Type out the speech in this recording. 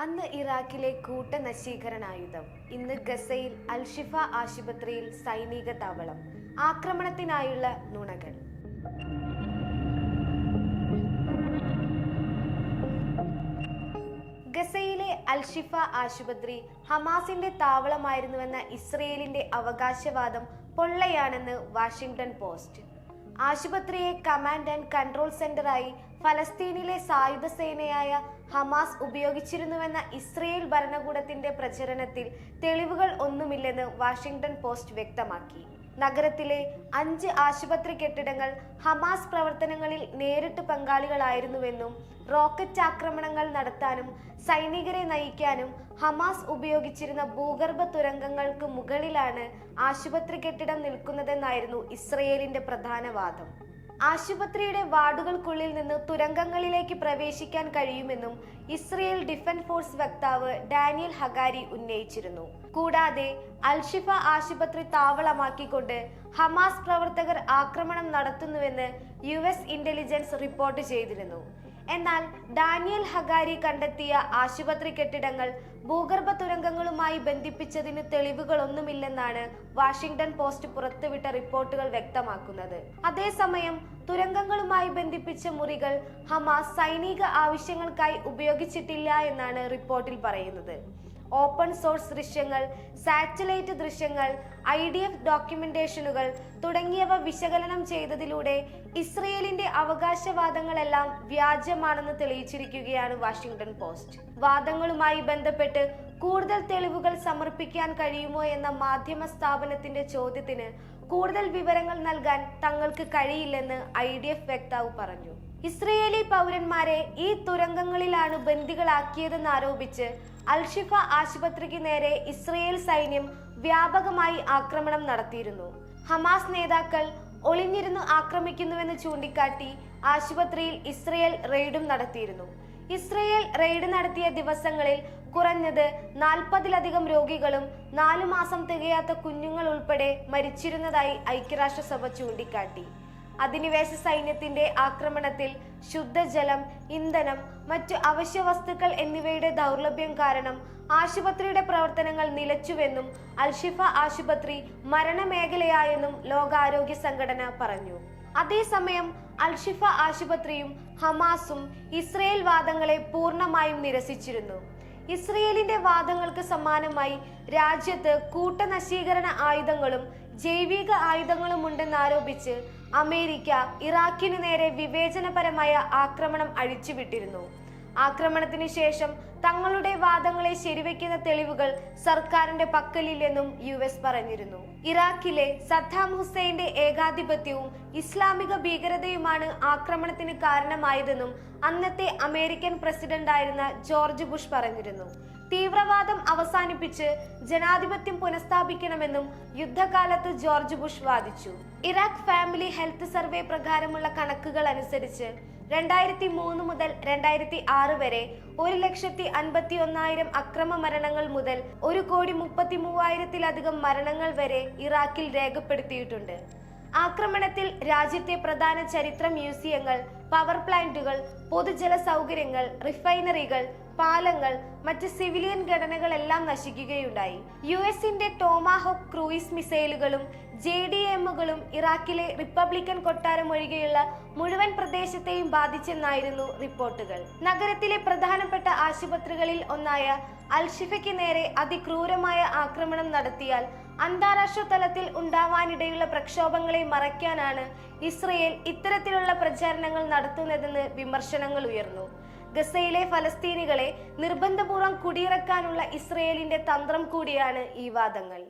അന്ന് ഇറാഖിലെ കൂട്ടനശീകരണായുധം. ഇന്ന് ഗസയിൽ അൽഷിഫ ആശുപത്രിയിൽ സൈനിക താവളം. ആക്രമണത്തിനായുള്ള നുണകൾ. ഗസയിലെ അൽഷിഫ ആശുപത്രി ഹമാസിന്റെ താവളമായിരുന്നുവെന്ന ഇസ്രയേലിന്റെ അവകാശവാദം പൊള്ളയാണെന്ന് വാഷിംഗ്ടൺ പോസ്റ്റ്. ആശുപത്രിയെ കമാൻഡ് ആൻഡ് കൺട്രോൾ സെന്ററായി ഫലസ്തീനിലെ സായുധ സേനയായ ഹമാസ് ഉപയോഗിച്ചിരുന്നുവെന്ന ഇസ്രയേൽ ഭരണകൂടത്തിന്റെ പ്രചരണത്തിൽ തെളിവുകൾ ഒന്നുമില്ലെന്ന് വാഷിംഗ്ടൺ പോസ്റ്റ് വ്യക്തമാക്കി. നഗരത്തിലെ അഞ്ച് ആശുപത്രി കെട്ടിടങ്ങൾ ഹമാസ് പ്രവർത്തനങ്ങളിൽ നേരിട്ട് പങ്കാളികളായിരുന്നുവെന്നും റോക്കറ്റ് ആക്രമണങ്ങൾ നടത്താനും സൈനികരെ നയിക്കാനും ഹമാസ് ഉപയോഗിച്ചിരുന്ന ഭൂഗർഭ തുരങ്കങ്ങൾക്ക് മുകളിലാണ് ആശുപത്രി കെട്ടിടം നിൽക്കുന്നതെന്നായിരുന്നു ഇസ്രയേലിന്റെ പ്രധാന വാദം. ആശുപത്രിയുടെ വാർഡുകൾക്കുള്ളിൽ നിന്ന് തുരങ്കങ്ങളിലേക്ക് പ്രവേശിക്കാൻ കഴിയുമെന്നും ഇസ്രയേൽ ഡിഫൻസ് ഫോഴ്സ് വക്താവ് ഡാനിയൽ ഹഗാരി ഉന്നയിച്ചിരുന്നു. കൂടാതെ അൽഷിഫ ആശുപത്രി താവളമാക്കിക്കൊണ്ട് ഹമാസ് പ്രവർത്തകർ ആക്രമണം നടത്തുന്നുവെന്ന് യു എസ് ഇന്റലിജൻസ് റിപ്പോർട്ട് ചെയ്തിരുന്നു. എന്നാൽ ഡാനിയൽ ഹഗാരി കണ്ടെത്തിയ ആശുപത്രി കെട്ടിടങ്ങൾ ഭൂഗർഭ തുരങ്കങ്ങളുമായി ബന്ധിപ്പിച്ചതിന് തെളിവുകളൊന്നുമില്ലെന്നാണ് വാഷിംഗ്ടൺ പോസ്റ്റ് പുറത്തുവിട്ട റിപ്പോർട്ടുകൾ വ്യക്തമാക്കുന്നത്. അതേസമയം തുരങ്കങ്ങളുമായി ബന്ധിപ്പിച്ച മുറികൾ ഹമാസ് സൈനിക ആവശ്യങ്ങൾക്കായി ഉപയോഗിച്ചിട്ടില്ല എന്നാണ് റിപ്പോർട്ടിൽ പറയുന്നത്. ഓപ്പൺ സോഴ്സ് ദൃശ്യങ്ങൾ സാറ്റലൈറ്റ് ദൃശ്യങ്ങൾ ഐ ഡി എഫ് ഡോക്യുമെന്റേഷനുകൾ തുടങ്ങിയവ വിശകലനം ചെയ്തതിലൂടെ ഇസ്രയേലിന്റെ അവകാശവാദങ്ങളെല്ലാം വ്യാജമാണെന്ന് തെളിയിച്ചിരിക്കുകയാണ് വാഷിംഗ്ടൺ പോസ്റ്റ്. വാദങ്ങളുമായി ബന്ധപ്പെട്ട് കൂടുതൽ തെളിവുകൾ സമർപ്പിക്കാൻ കഴിയുമോ എന്ന മാധ്യമ സ്ഥാപനത്തിന്റെ ചോദ്യത്തിന് കൂടുതൽ വിവരങ്ങൾ നൽകാൻ തങ്ങൾക്ക് കഴിയില്ലെന്ന് ഐ ഡി എഫ് വക്താവ് പറഞ്ഞു. ഇസ്രയേലി പൗരന്മാരെ ഈ തുരങ്കങ്ങളിലാണ് ബന്ദികളാക്കിയതെന്ന് ആരോപിച്ച് അൽഷിഫ ആശുപത്രിക്ക് നേരെ ഇസ്രയേൽ സൈന്യം വ്യാപകമായി ആക്രമണം നടത്തിയിരുന്നു. ഹമാസ് നേതാക്കൾ ഒളിഞ്ഞിരുന്നു ആക്രമിക്കുന്നുവെന്ന് ചൂണ്ടിക്കാട്ടി ആശുപത്രിയിൽ ഇസ്രയേൽ റെയ്ഡും നടത്തിയിരുന്നു. ഇസ്രയേൽ റെയ്ഡ് നടത്തിയ ദിവസങ്ങളിൽ കുറഞ്ഞത് നാൽപ്പതിലധികം രോഗികളും നാലു മാസം തികയാത്ത കുഞ്ഞുങ്ങൾ ഉൾപ്പെടെ മരിച്ചിരുന്നതായി ഐക്യരാഷ്ട്രസഭ ചൂണ്ടിക്കാട്ടി. അധിനിവേശ സൈന്യത്തിന്റെ ആക്രമണത്തിൽ ശുദ്ധജലം ഇന്ധനം മറ്റു അവശ്യ വസ്തുക്കൾ എന്നിവയുടെ ദൗർലഭ്യം കാരണം ആശുപത്രിയുടെ പ്രവർത്തനങ്ങൾ നിലച്ചുവെന്നും അൽഷിഫ ആശുപത്രി മരണമേഖലയായെന്നും ലോകാരോഗ്യ സംഘടന പറഞ്ഞു. അതേസമയം അൽഷിഫ ആശുപത്രിയും ഹമാസും ഇസ്രയേൽ വാദങ്ങളെ പൂർണമായും നിരസിച്ചിരുന്നു. ഇസ്രയേലിന്റെ വാദങ്ങൾക്ക് സമാനമായി രാജ്യത്ത് കൂട്ടനശീകരണ ആയുധങ്ങളും ജൈവിക ആയുധങ്ങളും ഉണ്ടെന്നാരോപിച്ച് അമേരിക്ക ഇറാഖിനു നേരെ വിവേചനപരമായ ആക്രമണം അഴിച്ചുവിട്ടിരുന്നു. ആക്രമണത്തിന് ശേഷം തങ്ങളുടെ വാദങ്ങളെ ശരിവെക്കുന്ന തെളിവുകൾ സർക്കാരിന്റെ പക്കലില്ലെന്നും യു എസ് പറഞ്ഞിരുന്നു. ഇറാഖിലെ സദ്ദാം ഹുസൈന്റെ ഏകാധിപത്യവും ഇസ്ലാമിക ഭീകരതയുമാണ് ആക്രമണത്തിന് കാരണമായതെന്നും അന്നത്തെ അമേരിക്കൻ പ്രസിഡന്റായിരുന്ന ജോർജ് ബുഷ് പറഞ്ഞിരുന്നു. തീവ്രവാദം അവസാനിപ്പിച്ച് ജനാധിപത്യം പുനഃസ്ഥാപിക്കണമെന്നും യുദ്ധകാലത്ത് ജോർജ് ബുഷ് വാദിച്ചു. ഇറാഖ് ഫാമിലി ഹെൽത്ത് സർവേ പ്രകാരമുള്ള കണക്കുകൾ അനുസരിച്ച് രണ്ടായിരത്തി മൂന്ന് മുതൽ രണ്ടായിരത്തി ആറ് വരെ ഒരു ലക്ഷത്തി അൻപത്തി ഒന്നായിരം അക്രമ മരണങ്ങൾ മുതൽ ഒരു കോടി മുപ്പത്തി മൂവായിരത്തിലധികം മരണങ്ങൾ വരെ ഇറാഖിൽ രേഖപ്പെടുത്തിയിട്ടുണ്ട്. ആക്രമണത്തിൽ രാജ്യത്തെ പ്രധാന ചരിത്ര മ്യൂസിയങ്ങൾ പവർ പ്ലാന്റുകൾ പൊതുജല സൗകര്യങ്ങൾ റിഫൈനറികൾ പാലങ്ങൾ മറ്റ് സിവിലിയൻ ഘടനകളെല്ലാം നശിക്കുകയുണ്ടായി. യു എസിന്റെ ടോമാഹോക്ക് ക്രൂയിസ് മിസൈലുകളും ജെ ഡി എമ്മുകളും ഇറാഖിലെ റിപ്പബ്ലിക്കൻ കൊട്ടാരം ഒഴികെയുള്ള മുഴുവൻ പ്രദേശത്തെയും ബാധിച്ചെന്നായിരുന്നു റിപ്പോർട്ടുകൾ. നഗരത്തിലെ പ്രധാനപ്പെട്ട ആശുപത്രികളിൽ ഒന്നായ അൽഷിഫയ്ക്ക് നേരെ അതിക്രൂരമായ ആക്രമണം നടത്തിയാൽ അന്താരാഷ്ട്ര തലത്തിൽ ഉണ്ടാവാനിടയുള്ള പ്രക്ഷോഭങ്ങളെ മറയ്ക്കാനാണ് ഇസ്രയേൽ ഇത്തരത്തിലുള്ള പ്രചാരണങ്ങൾ നടത്തുന്നതെന്ന് വിമർശനങ്ങൾ ഉയർന്നു. ഗസയിലെ ഫലസ്തീനികളെ നിർബന്ധപൂർവം കുടിയിറക്കാനുള്ള ഇസ്രയേലിന്റെ തന്ത്രം കൂടിയാണ് ഈ വാദങ്ങൾ.